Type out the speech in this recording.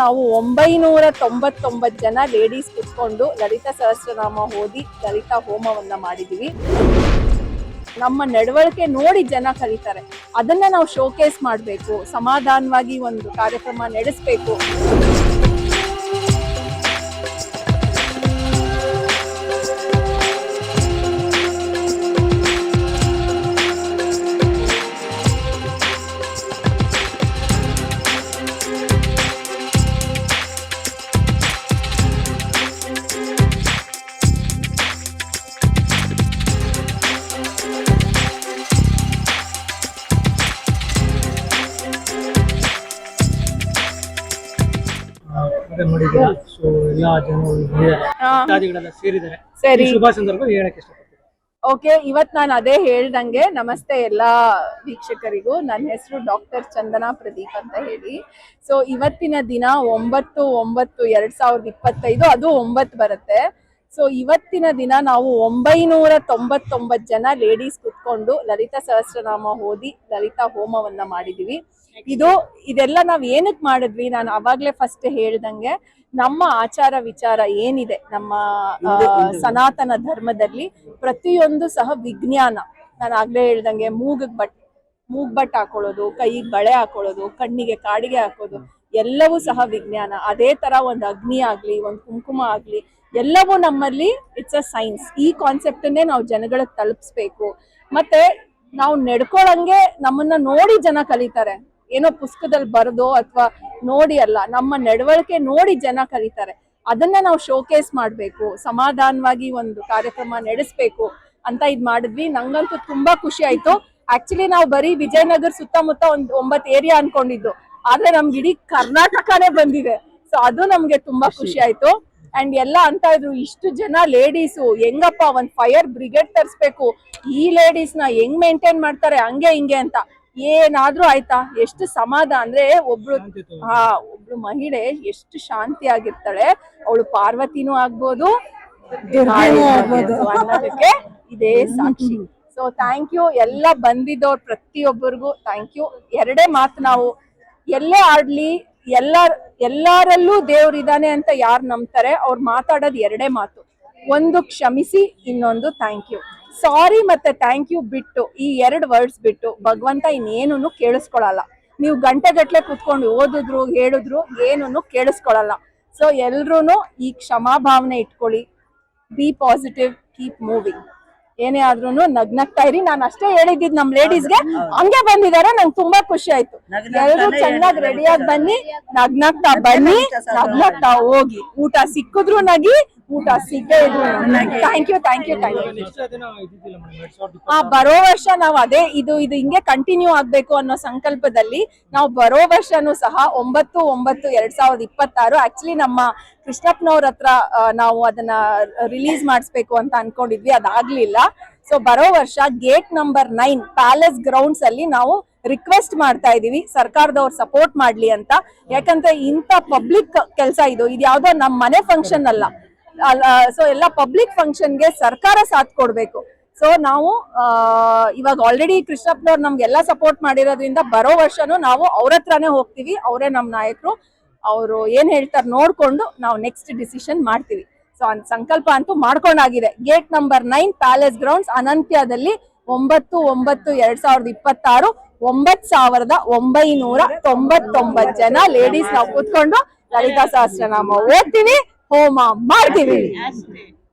ನಾವು ಒಂಬೈನೂರ ತೊಂಬತ್ತೊಂಬತ್ತು ಜನ ಲೇಡೀಸ್ ಕುತ್ಕೊಂಡು ಲಲಿತ ಸಹಸ್ರನಾಮ ಓದಿ ಲಲಿತ ಹೋಮವನ್ನ ಮಾಡಿದೀವಿ. ನಮ್ಮ ನಡವಳಿಕೆ ನೋಡಿ ಜನ ಕಲಿತಾರೆ ಅದನ್ನ ನಾವು ಶೋಕೇಸ್ ಮಾಡಬೇಕು, ಸಮಾಧಾನವಾಗಿ ಒಂದು ಕಾರ್ಯಕ್ರಮ ನಡೆಸಬೇಕು. ಮತ್ತೆ ಮಾಡಿದ್ದೀರಾ? ಸೊ ಎಲ್ಲಾ ಜನರು ಬಂದಿದ್ದಾರೆ ಭಕ್ತಾದಿಗಳೆಲ್ಲ ಸೇರಿದ್ದಾರೆ. ಸರಿ. ಈ ಶುಭ ಸಂದರ್ಭ ಹೇಳಕ್ ಇಷ್ಟಪಡ್ತೀನಿ. ಓಕೆ ಇವತ್ ನಾನು ಅದೇ ಹೇಳ್ದಂಗೆ ನಮಸ್ತೆ ಎಲ್ಲ ವೀಕ್ಷಕರಿಗೂ. ನನ್ನ ಹೆಸರು ಡಾಕ್ಟರ್ ಚಂದನಾ ಪ್ರದೀಪ್ ಅಂತ ಹೇಳಿ. ಸೊ ಇವತ್ತಿನ ದಿನ ಒಂಬತ್ತು ಒಂಬತ್ತು ಎರಡ್ ಸಾವಿರದ ಇಪ್ಪತ್ತೈದು ಅದು ಒಂಬತ್ತು ಬರುತ್ತೆ. ಸೊ ಇವತ್ತಿನ ದಿನ ನಾವು ಒಂಬೈನೂರ ತೊಂಬತ್ತೊಂಬತ್ತು ಜನ ಲೇಡೀಸ್ ಕುತ್ಕೊಂಡು ಲಲಿತಾ ಸಹಸ್ರನಾಮ ಓದಿ ಲಲಿತಾ ಹೋಮವನ್ನ ಮಾಡಿದೀವಿ. ಇದು ಇದೆಲ್ಲ ನಾವ್ ಏನಕ್ ಮಾಡಿದ್ವಿ? ನಾನು ಅವಾಗ್ಲೇ ಫಸ್ಟ್ ಹೇಳ್ದಂಗೆ ನಮ್ಮ ಆಚಾರ ವಿಚಾರ ಏನಿದೆ? ನಮ್ಮ ಸನಾತನ ಧರ್ಮದಲ್ಲಿ ಪ್ರತಿಯೊಂದು ಸಹ ವಿಜ್ಞಾನ. ನಾನು ಆಗ್ಲೇ ಹೇಳ್ದಂಗೆ ಮೂಗ್ ಬಟ್ ಮೂಗ್ ಬಟ್ ಹಾಕೊಳ್ಳೋದು ಕೈಗೆ ಬಳೆ ಹಾಕೊಳ್ಳೋದು ಕಣ್ಣಿಗೆ ಕಾಡಿಗೆ ಹಾಕೋದು ಎಲ್ಲವೂ ಸಹ ವಿಜ್ಞಾನ. ಅದೇ ತರ ಒಂದು ಅಗ್ನಿ ಆಗ್ಲಿ ಒಂದು ಕುಂಕುಮ ಆಗ್ಲಿ ಎಲ್ಲವೂ ನಮ್ಮಲ್ಲಿ ಇಟ್ಸ್ ಅ ಸೈನ್ಸ್ ಈ ಕಾನ್ಸೆಪ್ಟನ್ನೇ ನಾವು ಜನಗಳಿಗೆ ತಲುಪಿಸ್ಬೇಕು. ಮತ್ತೆ ನಾವು ನಡ್ಕೊಳಂಗೆ ನಮ್ಮನ್ನ ನೋಡಿ ಜನ ಕಲಿತಾರೆ. ಏನೋ ಪುಸ್ತಕದಲ್ಲಿ ಬರೆದೋ ಅಥವಾ ನೋಡಿ ಅಲ್ಲ ನಮ್ಮ ನಡವಳಿಕೆ ನೋಡಿ ಜನ ಕಲಿತಾರೆ. ಅದನ್ನ ನಾವು ಶೋಕೇಸ್ ಮಾಡ್ಬೇಕು. ಸಮಾಧಾನವಾಗಿ ಒಂದು ಕಾರ್ಯಕ್ರಮ ನಡೆಸ್ಬೇಕು ಅಂತ ಇದ್ ಮಾಡಿದ್ವಿ. ನಂಗಂತೂ ತುಂಬಾ ಖುಷಿ ಆಯ್ತು. ಆಕ್ಚುಲಿ ನಾವು ಬರೀ ವಿಜಯನಗರ ಸುತ್ತಮುತ್ತ ಒಂದ್ ಒಂಬತ್ತು ಏರಿಯಾ ಅನ್ಕೊಂಡಿದ್ದು. ಆದ್ರೆ ನಮ್ಗೆ ಇಡೀ ಕರ್ನಾಟಕನೇ ಬಂದಿದೆ. ಸೊ ಅದು ನಮ್ಗೆ ತುಂಬಾ ಖುಷಿ ಆಯ್ತು. ಅಂಡ್ ಎಲ್ಲ ಅಂತ ಇದ್ರು ಇಷ್ಟು ಜನ ಲೇಡೀಸು ಹೆಂಗಪ್ಪ ಒಂದ್ ಫೈರ್ ಬ್ರಿಗೇಡ್ ತರಿಸ್ಬೇಕು. ಈ ಲೇಡೀಸ್ನ ಹೆಂಗ್ ಮೇಂಟೈನ್ ಮಾಡ್ತಾರೆ ಹಂಗೆ ಹಿಂಗೆ ಅಂತ. ಏನಾದ್ರೂ ಆಯ್ತಾ? ಎಷ್ಟು ಸಮಾಧ ಅಂದ್ರೆ ಒಬ್ರು ಹಾ ಒಬ್ರು ಮಹಿಳೆ ಎಷ್ಟು ಶಾಂತಿ ಆಗಿರ್ತಾಳೆ ಅವಳು ಪಾರ್ವತಿನೂ ಆಗ್ಬೋದು ಅನ್ನೋದಕ್ಕೆ ಇದೇ ಸಾಕ್ಷಿ. ಸೊ ಥ್ಯಾಂಕ್ ಯು ಎಲ್ಲ ಬಂದಿದ್ದವ್ರು ಪ್ರತಿಯೊಬ್ಬರಿಗೂ ಥ್ಯಾಂಕ್ ಯು ಎರಡೇ ಮಾತು ನಾವು ಎಲ್ಲೇ ಆಡ್ಲಿ ಎಲ್ಲಾರ್ ಎಲ್ಲಾರಲ್ಲೂ ಇದ್ದಾನೆ ಅಂತ ಯಾರು ನಂಬ್ತಾರೆ, ಅವ್ರು ಮಾತಾಡೋದು ಎರಡೇ ಮಾತು. ಒಂದು ಕ್ಷಮಿಸಿ, ಇನ್ನೊಂದು ಥ್ಯಾಂಕ್ ಯು ಸಾರಿ ಮತ್ತೆ ಥ್ಯಾಂಕ್ ಯು ಬಿಟ್ಟು, ಈ ಎರಡು ವರ್ಡ್ಸ್ ಬಿಟ್ಟು ಭಗವಂತ ಇನ್ನೇನು ಕೇಳಿಸ್ಕೊಳಲ್ಲ. ನೀವು ಗಂಟೆಗಟ್ಲೆ ಕುತ್ಕೊಂಡು ಓದಿದ್ರು, ಹೇಳಿದ್ರು ಏನನ್ನು ಕೇಳಿಸ್ಕೊಳಲ್ಲ. ಸೊ ಎಲ್ರೂ ಈ ಕ್ಷಮಾಭಾವನೆ ಇಟ್ಕೊಳ್ಳಿ. ಬಿ ಪಾಸಿಟಿವ್ ಕೀಪ್ ಮೂವಿಂಗ್ ಏನೇ ಆದ್ರೂ ನಗ್ನಗ್ತಾ ಇರಿ. ನಾನು ಅಷ್ಟೇ ಹೇಳಿದ್ದು ನಮ್ ಲೇಡೀಸ್ಗೆ ಹಂಗೆ ಬಂದಿದಾರೆ ನಂಗೆ ತುಂಬಾ ಖುಷಿ ಆಯ್ತು. ಎಲ್ಲರೂ ಚೆನ್ನಾಗಿ ರೆಡಿಯಾಗಿ ಬನ್ನಿ ನಗ್ನಗ್ತಾ ಬನ್ನಿ ನಗ್ನಗ್ತಾ ಹೋಗಿ. ಊಟ ಸಿಕ್ಕಿದ್ರು ನಗಿ ಊಟ ಇದ್ರು thank you thank you thank you ಆ ಬರೋ ವರ್ಷ ನಾವು ಅದೇ ಇದು ಇದು ಹಿಂಗೆ ಕಂಟಿನ್ಯೂ ಆಗ್ಬೇಕು ಅನ್ನೋ ಸಂಕಲ್ಪದಲ್ಲಿ ನಾವು ಬರೋ ವರ್ಷನೂ ಸಹ ಒಂಬತ್ತು ಒಂಬತ್ತು ಎರಡ್ ಸಾವಿರದ ಇಪ್ಪತ್ತಾರು ಆಕ್ಚುಲಿ ನಮ್ಮ ಕೃಷ್ಣಪ್ಪನವ್ರ ಹತ್ರ ನಾವು ಅದನ್ನ ರಿಲೀಸ್ ಮಾಡಿಸ್ಬೇಕು ಅಂತ ಅನ್ಕೊಂಡಿದ್ವಿ ಅದಾಗ್ಲಿಲ್ಲ. ಸೊ ಬರೋ ವರ್ಷ gate number nine palace grounds ಅಲ್ಲಿ ನಾವು ರಿಕ್ವೆಸ್ಟ್ ಮಾಡ್ತಾ ಇದೀವಿ ಸರ್ಕಾರದವ್ರು ಸಪೋರ್ಟ್ ಮಾಡ್ಲಿ ಅಂತ. ಯಾಕಂದ್ರೆ ಇಂಥ ಪಬ್ಲಿಕ್ ಕೆಲಸ ಇದು ಇದು ಯಾವ್ದೋ ನಮ್ಮ ಮನೆ ಫಂಕ್ಷನ್ ಅಲ್ಲ. ಸೊ ಎಲ್ಲ ಪಬ್ಲಿಕ್ ಫಂಕ್ಷನ್ಗೆ ಸರ್ಕಾರ ಸಾಥ್ ಕೊಡ್ಬೇಕು. ಸೊ ನಾವು ಇವಾಗ ಆಲ್ರೆಡಿ ಕೃಷ್ಣಪ್ಪನವ್ರು ನಮ್ಗೆಲ್ಲ ಸಪೋರ್ಟ್ ಮಾಡಿರೋದ್ರಿಂದ ಬರೋ ವರ್ಷನೂ ನಾವು ಅವ್ರ ಹತ್ರನೇ ಹೋಗ್ತೀವಿ, ಅವರೇ ನಮ್ಮ ನಾಯಕರು. ಅವರು ಏನ್ ಹೇಳ್ತಾರೆ ನೋಡ್ಕೊಂಡು ನಾವು ನೆಕ್ಸ್ಟ್ ಡಿಸಿಷನ್ ಮಾಡ್ತೀವಿ. ಸೊ ಅಂತ ಸಂಕಲ್ಪ ಅಂತೂ ಮಾಡ್ಕೊಂಡಾಗಿದೆ. Gate number nine palace grounds ಅನಂತ್ಯದಲ್ಲಿ ಒಂಬತ್ತು ಒಂಬತ್ತು ಎರಡ್ ಸಾವಿರದ ಇಪ್ಪತ್ತಾರು ಒಂಬತ್ ಸಾವಿರದ ಒಂಬೈನೂರ ತೊಂಬತ್ತೊಂಬತ್ತು ಜನ ಲೇಡೀಸ್ ನಾವು ಕೂತ್ಕೊಂಡು ಲಲಿತಾ ಸಹಸ್ರನಾಮ ಓದ್ತೀವಿ ಹೋಮ ಮಾಡ್ತೀವಿ.